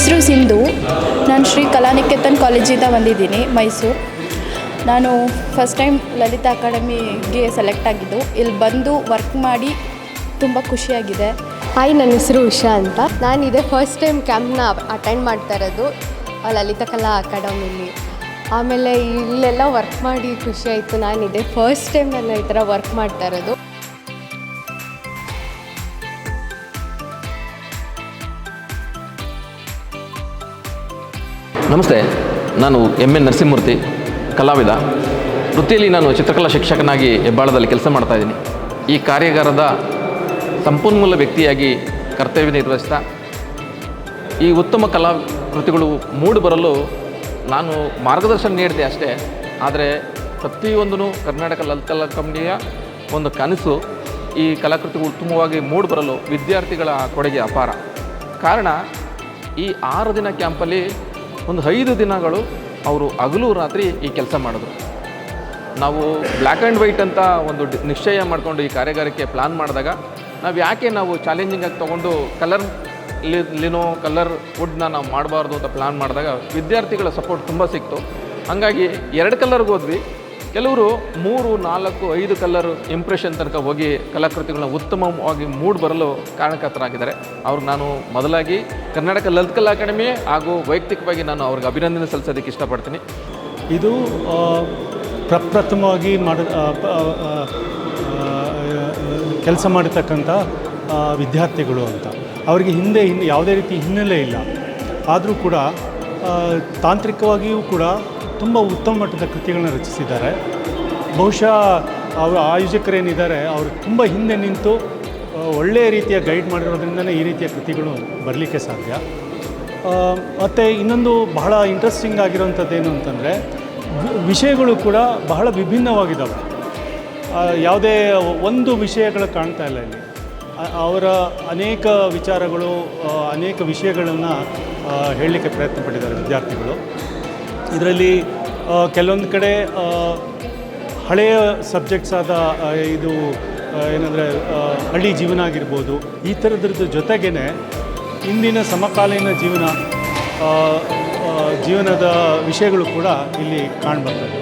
ಹೆಸರು ಸಿಂಧು. ನಾನು ಶ್ರೀ ಕಲಾನಿಕೇತನ್ ಕಾಲೇಜಿಂದ ಬಂದಿದ್ದೀನಿ, ಮೈಸೂರು. ನಾನು ಫಸ್ಟ್ ಟೈಮ್ ಲಲಿತಾ ಅಕಾಡೆಮಿಗೆ ಸೆಲೆಕ್ಟ್ ಆಗಿದ್ದು, ಇಲ್ಲಿ ಬಂದು ವರ್ಕ್ ಮಾಡಿ ತುಂಬ ಖುಷಿಯಾಗಿದೆ. ಹಾಯ್ ನನ್ನ ಹೆಸರು ಉಷಾ ಅಂತ. ನಾನು ಇದೇ ಫಸ್ಟ್ ಟೈಮ್ ಕ್ಯಾಂಪ್ನ ಅಟೆಂಡ್ ಮಾಡ್ತಾ ಇರೋದು ಲಲಿತಾ ಕಲಾ ಅಕಾಡೆಮಿಲಿ. ಆಮೇಲೆ ಇಲ್ಲೆಲ್ಲ ವರ್ಕ್ ಮಾಡಿ ಖುಷಿ ಆಯಿತು. ನಾನು ಇದೇ ಫಸ್ಟ್ ಟೈಮ್ ನಾನು ಈ ಥರ ವರ್ಕ್ ಮಾಡ್ತಾ ಇರೋದು. ನಮಸ್ತೆ, ನಾನು ಎಂ ಎನ್ ನರಸಿಂಹಮೂರ್ತಿ, ಕಲಾವಿದ. ವೃತ್ತಿಯಲ್ಲಿ ನಾನು ಚಿತ್ರಕಲಾ ಶಿಕ್ಷಕನಾಗಿ ಹೆಬ್ಬಾಳದಲ್ಲಿ ಕೆಲಸ ಮಾಡ್ತಾ ಇದ್ದೀನಿ. ಈ ಕಾರ್ಯಾಗಾರದ ಸಂಪನ್ಮೂಲ ವ್ಯಕ್ತಿಯಾಗಿ ಕರ್ತವ್ಯ ನಿರ್ವಹಿಸ್ತಾ, ಈ ಉತ್ತಮ ಕಲಾ ಕೃತಿಗಳು ಮೂಡಿ ಬರಲು ನಾನು ಮಾರ್ಗದರ್ಶನ ನೀಡಿದೆ ಅಷ್ಟೇ. ಆದರೆ ಪ್ರತಿಯೊಂದೂ ಕರ್ನಾಟಕ ಲಲಿತಕಲಾ ಕಂಪನಿಯ ಒಂದು ಕನಸು, ಈ ಕಲಾಕೃತಿಗಳು ಉತ್ತಮವಾಗಿ ಮೂಡಿ ಬರಲು ವಿದ್ಯಾರ್ಥಿಗಳ ಕೊಡುಗೆ ಅಪಾರ. ಕಾರಣ, ಈ ಆರು ದಿನ ಕ್ಯಾಂಪಲ್ಲಿ ಒಂದು ಐದು ದಿನಗಳು ಅವರು ಹಗಲು ರಾತ್ರಿ ಈ ಕೆಲಸ ಮಾಡಿದ್ರು. ನಾವು ಬ್ಲ್ಯಾಕ್ ಆ್ಯಂಡ್ ವೈಟ್ ಅಂತ ಒಂದು ನಿಶ್ಚಯ ಮಾಡಿಕೊಂಡು ಈ ಕಾರ್ಯಾಗಾರಕ್ಕೆ ಪ್ಲಾನ್ ಮಾಡಿದಾಗ ನಾವು ಯಾಕೆ ನಾವು ಚಾಲೆಂಜಿಂಗ್ ಆಗಿ ತೊಗೊಂಡು ಕಲರ್ ಲಿನೋ ಕಲರ್ ವುಡ್ನ ನಾವು ಮಾಡಬಾರ್ದು ಅಂತ ಪ್ಲಾನ್ ಮಾಡಿದಾಗ ವಿದ್ಯಾರ್ಥಿಗಳ ಸಪೋರ್ಟ್ ತುಂಬ ಸಿಕ್ತು. ಹಾಗಾಗಿ ಎರಡು ಕಲರ್ಗೆ ಹೋದ್ವಿ. ಕೆಲವರು ಮೂರು, ನಾಲ್ಕು, ಐದು ಕಲರ್ ಇಂಪ್ರೆಷನ್ ತನಕ ಹೋಗಿ ಕಲಾಕೃತಿಗಳನ್ನ ಉತ್ತಮವಾಗಿ ಮೂಡ್ ಬರಲು ಕಾರಣಕರ್ತರಾಗಿದ್ದಾರೆ. ಅವ್ರಿಗೆ ನಾನು ಮೊದಲಾಗಿ ಕರ್ನಾಟಕ ಲಲಿತ ಕಲಾ ಅಕಾಡೆಮಿ ಹಾಗೂ ವೈಯಕ್ತಿಕವಾಗಿ ನಾನು ಅವ್ರಿಗೆ ಅಭಿನಂದನೆ ಸಲ್ಲಿಸೋದಕ್ಕೆ ಇಷ್ಟಪಡ್ತೀನಿ. ಇದು ಪ್ರಪ್ರಥಮವಾಗಿ ಮಾಡ ಕೆಲಸ ಮಾಡಿರ್ತಕ್ಕಂಥ ವಿದ್ಯಾರ್ಥಿಗಳು ಅಂತ. ಅವರಿಗೆ ಹಿಂದೆ ಹಿಂದೆ ಯಾವುದೇ ರೀತಿ ಹಿನ್ನೆಲೆ ಇಲ್ಲ. ಆದರೂ ಕೂಡ ತಾಂತ್ರಿಕವಾಗಿಯೂ ಕೂಡ ತುಂಬ ಉತ್ತಮ ಮಟ್ಟದ ಕೃತಿಗಳನ್ನ ರಚಿಸಿದ್ದಾರೆ. ಬಹುಶಃ ಅವರ ಆಯೋಜಕರೇನಿದ್ದಾರೆ, ಅವರು ತುಂಬ ಹಿಂದೆ ನಿಂತು ಒಳ್ಳೆಯ ರೀತಿಯ ಗೈಡ್ ಮಾಡಿರೋದ್ರಿಂದನೇ ಈ ರೀತಿಯ ಕೃತಿಗಳು ಬರಲಿಕ್ಕೆ ಸಾಧ್ಯ. ಮತ್ತು ಇನ್ನೊಂದು ಬಹಳ ಇಂಟ್ರೆಸ್ಟಿಂಗ್ ಆಗಿರೋಂಥದ್ದು ಏನು ಅಂತಂದರೆ ವಿಷಯಗಳು ಕೂಡ ಬಹಳ ವಿಭಿನ್ನವಾಗಿದ್ದಾವೆ ಯಾವುದೇ ಒಂದು ವಿಷಯಗಳು ಕಾಣ್ತಾ ಇಲ್ಲ ಇಲ್ಲಿ. ಅವರ ಅನೇಕ ವಿಚಾರಗಳು ಅನೇಕ ವಿಷಯಗಳನ್ನು ಹೇಳಲಿಕ್ಕೆ ಪ್ರಯತ್ನ ಪಟ್ಟಿದ್ದಾರೆ ವಿದ್ಯಾರ್ಥಿಗಳು. ಇದರಲ್ಲಿ ಕೆಲವೊಂದು ಕಡೆ ಹಳೆಯ ಸಬ್ಜೆಕ್ಟ್ಸ್ ಆದ ಇದು ಏನಂದರೆ ಹಳ್ಳಿ ಜೀವನ ಆಗಿರ್ಬೋದು, ಈ ಥರದ್ರದ್ದು ಜೊತೆಗೇ ಇಂದಿನ ಸಮಕಾಲೀನ ಜೀವನ ಜೀವನದ ವಿಷಯಗಳು ಕೂಡ ಇಲ್ಲಿ ಕಾಣ್ಬರ್ತದೆ